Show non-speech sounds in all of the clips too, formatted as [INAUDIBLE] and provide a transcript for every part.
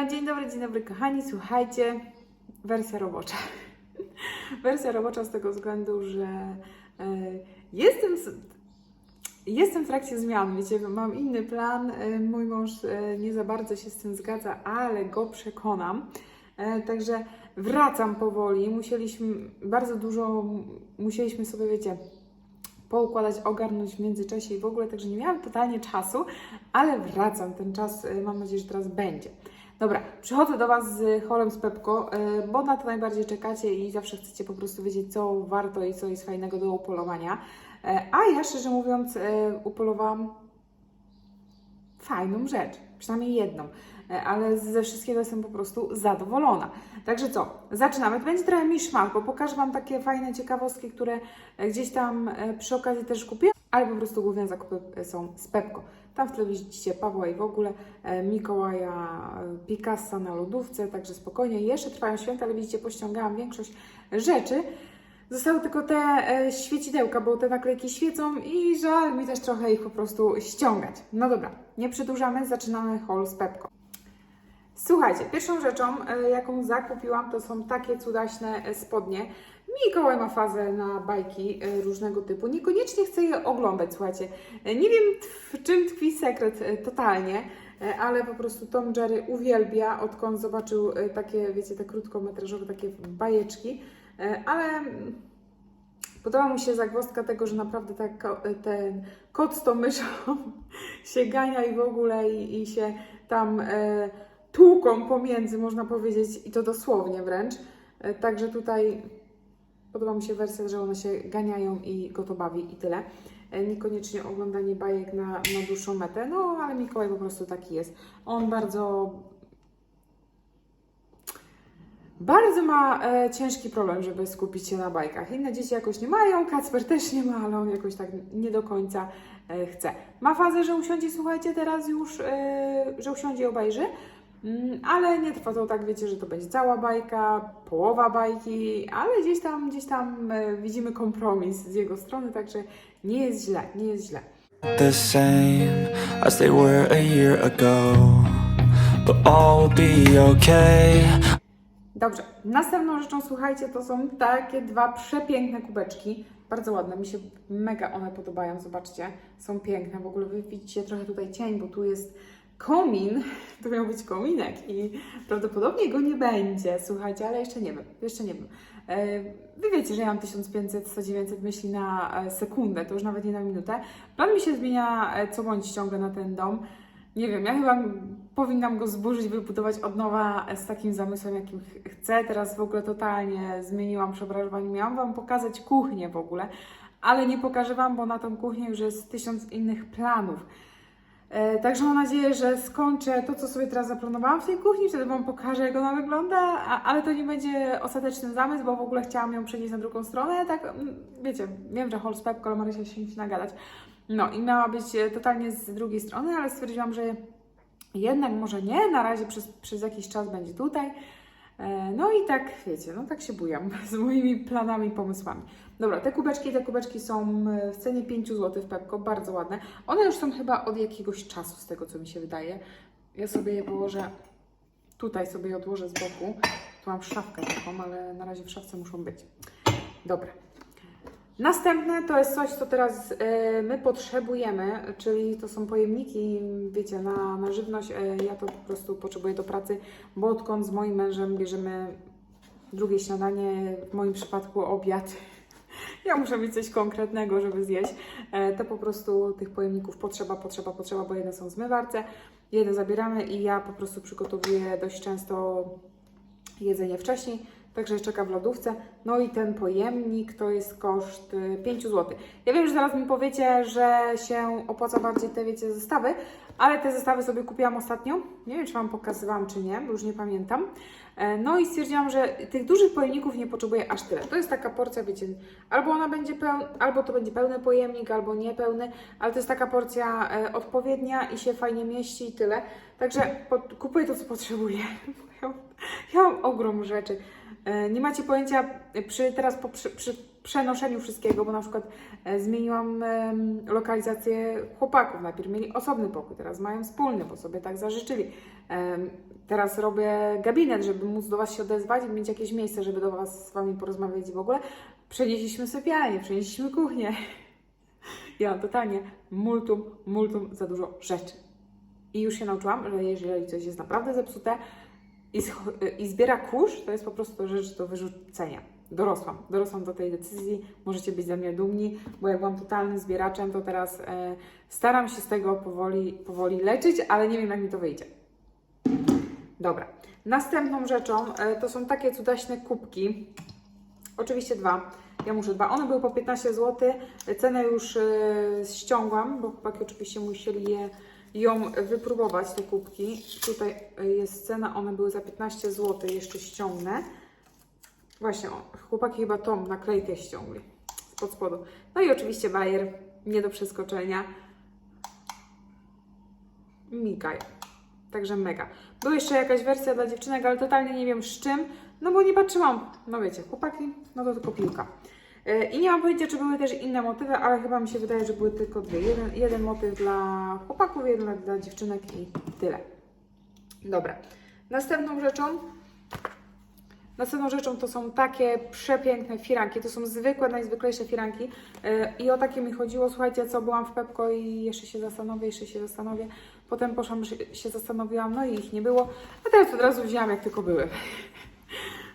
No dzień dobry, dzień dobry kochani, słuchajcie, wersja robocza. [LAUGHS] wersja robocza z tego względu, że e, jestem, jestem w trakcie zmian, wiecie, mam inny plan, e, mój mąż e, nie za bardzo się z tym zgadza, ale go przekonam. E, Także wracam powoli, musieliśmy, bardzo dużo musieliśmy sobie, wiecie, poukładać, ogarnąć w międzyczasie i w ogóle, także nie miałam totalnie czasu, ale wracam, ten czas y, mam nadzieję, że teraz będzie. Dobra, przychodzę do Was z holem z Pepko, y, bo na to najbardziej czekacie i zawsze chcecie po prostu wiedzieć, co warto i co jest fajnego do upolowania. Y, A ja szczerze mówiąc y, upolowałam fajną rzecz, przynajmniej jedną, e, ale ze wszystkiego jestem po prostu zadowolona. Także co, zaczynamy. To będzie trochę miszmasz, bo pokażę Wam takie fajne ciekawostki, które e, gdzieś tam e, przy okazji też kupię, ale po prostu główne zakupy e, są z Pepko. Tam w tle widzicie Pawła i w ogóle e, Mikołaja e, Picassa na lodówce, także spokojnie. Jeszcze trwają święta, ale widzicie, pościągałam większość rzeczy. Zostały tylko te e, świecidełka, bo te naklejki świecą i żal mi też trochę ich po prostu ściągać. No dobra, nie przedłużamy, zaczynamy haul z Pepko. Słuchajcie, pierwszą rzeczą, jaką zakupiłam, to są takie cudaśne spodnie. Mikołaj ma fazę na bajki e, różnego typu. Niekoniecznie chcę je oglądać, słuchajcie. E, Nie wiem, w czym tkwi sekret e, totalnie, ale po prostu Tom Jerry uwielbia, odkąd zobaczył takie, wiecie, te krótkometrażowe takie bajeczki. Ale podoba mu się zagwozdka tego, że naprawdę ko- ten kot z tą myszą [LAUGHS] się gania i w ogóle i, i się tam e, tłuką pomiędzy, można powiedzieć, i to dosłownie wręcz. Także tutaj podoba mi się wersja, że one się ganiają i go to bawi i tyle. E, Niekoniecznie oglądanie bajek na, na dłuższą metę, no ale Mikołaj po prostu taki jest. On bardzo bardzo ma e, ciężki problem, żeby skupić się na bajkach. Inne dzieci jakoś nie mają, Kacper też nie ma, ale on jakoś tak nie do końca e, chce. Ma fazę, że usiądzie, słuchajcie, teraz już, e, że usiądzie i obejrzy, ale nie trwa to tak, wiecie, że to będzie cała bajka, połowa bajki, ale gdzieś tam, gdzieś tam e, widzimy kompromis z jego strony, także nie jest źle, nie jest źle. the same as they were a year ago. But all will be okay. Dobrze, następną rzeczą, słuchajcie, to są takie dwa przepiękne kubeczki. Bardzo ładne, mi się mega one podobają, zobaczcie, są piękne. W ogóle wy widzicie trochę tutaj cień, bo tu jest komin, to miał być kominek i prawdopodobnie go nie będzie, słuchajcie, ale jeszcze nie wiem, jeszcze nie wiem. E, Wy wiecie, że ja mam 1500-1900 myśli na e, sekundę, to już nawet nie na minutę. Plan mi się zmienia e, co bądź ciągle na ten dom. Nie wiem, ja chyba powinnam go zburzyć, wybudować od nowa z takim zamysłem, jakim ch- chcę. Teraz w ogóle totalnie zmieniłam przeobrażowanie. Miałam Wam pokazać kuchnię w ogóle, ale nie pokażę Wam, bo na tą kuchnię już jest tysiąc innych planów. E, Także mam nadzieję, że skończę to, co sobie teraz zaplanowałam w tej kuchni, wtedy Wam pokażę, jak ona wygląda, a, ale to nie będzie ostateczny zamysł, bo w ogóle chciałam ją przenieść na drugą stronę, tak, mm, wiecie, wiem, że hol z Pepko, ale Marysia się musi nagadać. No i miała być e, totalnie z drugiej strony, ale stwierdziłam, że jednak może nie, na razie przez, przez jakiś czas będzie tutaj. E, No i tak, wiecie, no tak się bujam [LAUGHS] z moimi planami, pomysłami. Dobra, te kubeczki, te kubeczki są e, w cenie 5 zł w Pepko, bardzo ładne. One już są chyba od jakiegoś czasu, z tego co mi się wydaje. Ja sobie je położę, tutaj sobie je odłożę z boku. Tu mam szafkę taką, ale na razie w szafce muszą być. Dobra. Następne to jest coś, co teraz e, my potrzebujemy, czyli to są pojemniki, wiecie, na, na żywność. E, ja to po prostu potrzebuję do pracy, bo odkąd z moim mężem bierzemy drugie śniadanie, w moim przypadku obiad, [LAUGHS] ja muszę mieć coś konkretnego, żeby zjeść, e, to po prostu tych pojemników potrzeba, potrzeba, potrzeba, bo jedne są w zmywarce, jedne zabieramy i ja po prostu przygotowuję dość często jedzenie wcześniej, także czeka w lodówce. No i ten pojemnik to jest koszt y, 5 zł. Ja wiem, że zaraz mi powiecie, że się opłaca bardziej te, wiecie, zestawy, ale te zestawy sobie kupiłam ostatnio. Nie wiem, czy Wam pokazywałam, czy nie, bo już nie pamiętam. E, No i stwierdziłam, że tych dużych pojemników nie potrzebuję aż tyle. To jest taka porcja, wiecie, albo ona będzie pełna, albo to będzie pełny pojemnik, albo niepełny, ale to jest taka porcja e, odpowiednia i się fajnie mieści i tyle. Także kupuję to, co potrzebuję. [LAUGHS] Ja mam ogrom rzeczy. E, Nie macie pojęcia przy, teraz po przy, przy przenoszeniu wszystkiego, bo na przykład e, zmieniłam lokalizację chłopaków. Najpierw mieli osobny pokój, teraz mają wspólny, bo sobie tak zażyczyli. Teraz robię gabinet, żeby móc do Was się odezwać mieć jakieś miejsce, żeby do Was z Wami porozmawiać i w ogóle. Przenieśliśmy sypialnię, przenieśliśmy kuchnię. [LAUGHS] Ja totalnie multum, multum za dużo rzeczy. I już się nauczyłam, że jeżeli coś jest naprawdę zepsute i, i zbiera kurz, to jest po prostu rzecz do wyrzucenia. Dorosłam, dorosłam do tej decyzji, możecie być ze mnie dumni, bo jak byłam totalnym zbieraczem, to teraz e, staram się z tego powoli, powoli leczyć, ale nie wiem jak mi to wyjdzie. Dobra. Następną rzeczą e, to są takie cudaśne kubki. Oczywiście dwa. Ja muszę dwa. One były po 15 zł. Cenę już e, ściągłam, bo chłopaki oczywiście musieli je, ją wypróbować, te kubki. Tutaj e, jest cena, one były za 15 zł. Jeszcze ściągnę. Właśnie, o, chłopaki chyba tą naklejkę ściągli spod spodu. No i oczywiście bajer, nie do przeskoczenia. Mikaj. Także mega. Była jeszcze jakaś wersja dla dziewczynek, ale totalnie nie wiem z czym, no bo nie patrzyłam. No wiecie, chłopaki, no to tylko piłka. E, I nie mam pojęcia, czy były też inne motywy, ale chyba mi się wydaje, że były tylko dwie. Jeden, jeden motyw dla chłopaków, jeden dla dziewczynek i tyle. Dobra. Następną rzeczą Następną rzeczą to są takie przepiękne firanki. To są zwykłe, najzwyklejsze firanki. Yy, I o takie mi chodziło. Słuchajcie, co byłam w Pepko i jeszcze się zastanowię, jeszcze się zastanowię. Potem poszłam, się zastanowiłam, no i ich nie było. A teraz od razu wzięłam, jak tylko były. [LAUGHS]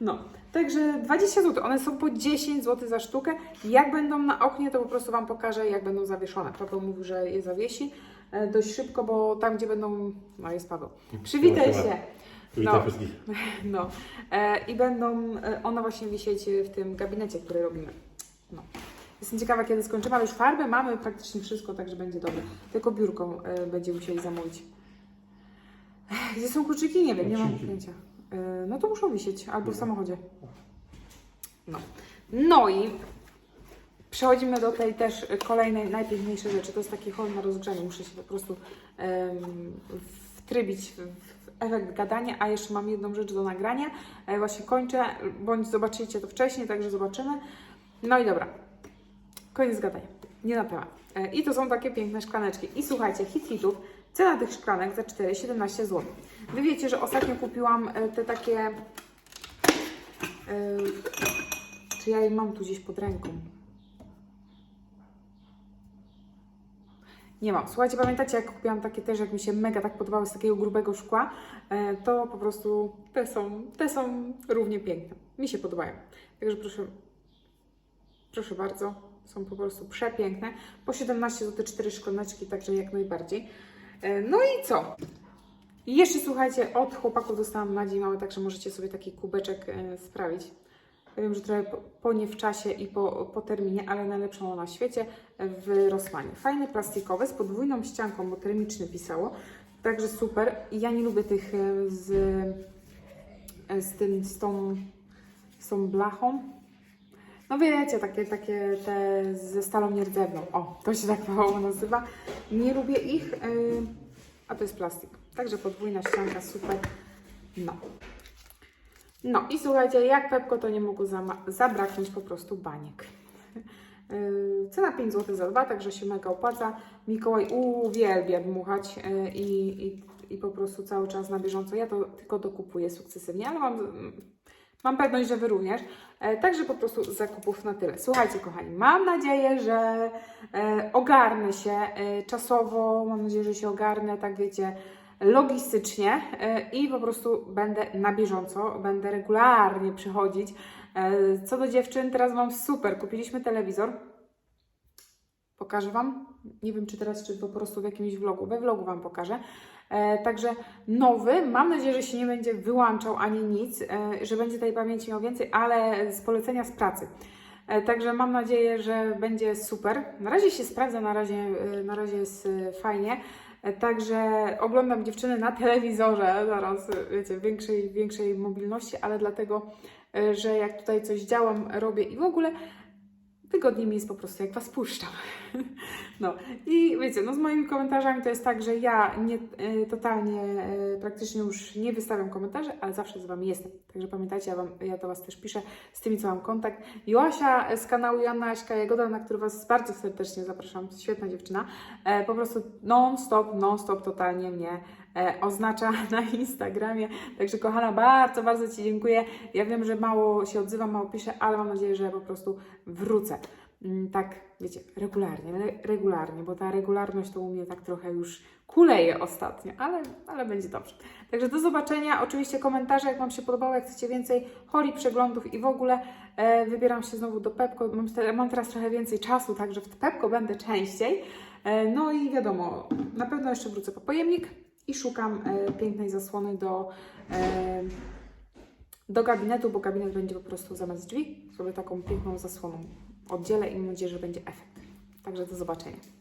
No, także 20 zł. One są po 10 zł za sztukę. Jak będą na oknie, to po prostu Wam pokażę, jak będą zawieszone. Paweł mówił, że je zawiesi e, dość szybko, bo tam, gdzie będą... No, jest Paweł. Przywitaj się. No. [LAUGHS] No. E, I będą e, one właśnie wisieć w tym gabinecie, który robimy. No. Jestem ciekawa, kiedy skończymy, ale już farby mamy praktycznie wszystko, także będzie dobre. Tylko biurką e, będziemy musieli zamówić. Gdzie są kluczyki? Nie wiem, nie mam pojęcia. E, no to muszą wisieć, albo w samochodzie. No. No i przechodzimy do tej też kolejnej, najpiękniejszej rzeczy. To jest taki hol na rozgrzanie. Muszę się po prostu em, wtrybić w, efekt gadania, a jeszcze mam jedną rzecz do nagrania. Właśnie kończę, bądź zobaczycie to wcześniej, także zobaczymy. No i dobra. Koniec gadania. Nie na temat. I to są takie piękne szklaneczki. I słuchajcie, hit hitów. Cena tych szklanek za 4, 17 zł. Wy wiecie, że ostatnio kupiłam e, te takie... e, Czy ja je mam tu gdzieś pod ręką? Nie mam. Słuchajcie, pamiętacie jak kupiłam takie też, jak mi się mega tak podobały z takiego grubego szkła, e, to po prostu te są, te są równie piękne. Mi się podobają. Także proszę, proszę bardzo, są po prostu przepiękne. Po 17 zł 4 szklaneczki, także jak najbardziej. E, No i co? I jeszcze słuchajcie, od chłopaków dostałam Madzi mamy, także możecie sobie taki kubeczek e, sprawić. Wiem, że trochę po, nie w czasie i po, po terminie, ale najlepszą na świecie w Rossmanie. Fajny plastikowy z podwójną ścianką, bo termiczny pisało. Także super. Ja nie lubię tych e, z, e, z tym, z tą, z tą blachą. No wiecie, takie, takie te ze stalą nierdzewną. O, to się tak mało nazywa. Nie lubię ich, e, a to jest plastik. Także podwójna ścianka, super. No. No i słuchajcie, jak Pepko to nie mogło zabraknąć po prostu baniek. Yy, Cena 5 zł za dwa, także się mega opłaca. Mikołaj uwielbia dmuchać yy, i, i po prostu cały czas na bieżąco. Ja to tylko dokupuję sukcesywnie, ale mam, mam pewność, że Wy również. E, Także po prostu zakupów na tyle. Słuchajcie, kochani, mam nadzieję, że e, ogarnę się e, czasowo, mam nadzieję, że się ogarnę, tak wiecie, logistycznie i po prostu będę na bieżąco, będę regularnie przychodzić. Co do dziewczyn, teraz mam super. Kupiliśmy telewizor. Pokażę Wam. Nie wiem, czy teraz, czy po prostu w jakimś vlogu. We vlogu Wam pokażę. E, także nowy. Mam nadzieję, że się nie będzie wyłączał ani nic, e, że będzie tej pamięci miał więcej, ale z polecenia z pracy. E, Także mam nadzieję, że będzie super. Na razie się sprawdza, na razie, na razie jest fajnie. Także oglądam dziewczyny na telewizorze, zaraz, wiecie, większej, większej mobilności, ale dlatego, że jak tutaj coś działam, robię i w ogóle wygodniej mi jest po prostu, jak Was puszczam. [LAUGHS] No i wiecie, no z moimi komentarzami to jest tak, że ja nie, e, totalnie, e, praktycznie już nie wystawiam komentarzy, ale zawsze z Wami jestem. Także pamiętajcie, ja, wam, ja do Was też piszę z tymi, co mam kontakt. Joasia z kanału Joanna Aśka Jagoda, na który Was bardzo serdecznie zapraszam, świetna dziewczyna, e, po prostu non-stop, non-stop totalnie mnie oznacza [LAUGHS] na Instagramie. Także kochana, bardzo, bardzo Ci dziękuję. Ja wiem, że mało się odzywam, mało piszę, ale mam nadzieję, że po prostu wrócę. Mm, Tak, wiecie, regularnie, re- regularnie, bo ta regularność to u mnie tak trochę już kuleje ostatnio, ale, ale będzie dobrze. Także do zobaczenia. Oczywiście komentarze, jak Wam się podobało, jak chcecie więcej holi, przeglądów i w ogóle e, wybieram się znowu do Pepko. Mam, mam teraz trochę więcej czasu, także w Pepko będę częściej. E, no i wiadomo, na pewno jeszcze wrócę po pojemnik i szukam e, pięknej zasłony do, e, do gabinetu, bo gabinet będzie po prostu zamiast drzwi. Zrobię taką piękną zasłoną. Oddzielę i mam nadzieję, że będzie efekt. Także do zobaczenia.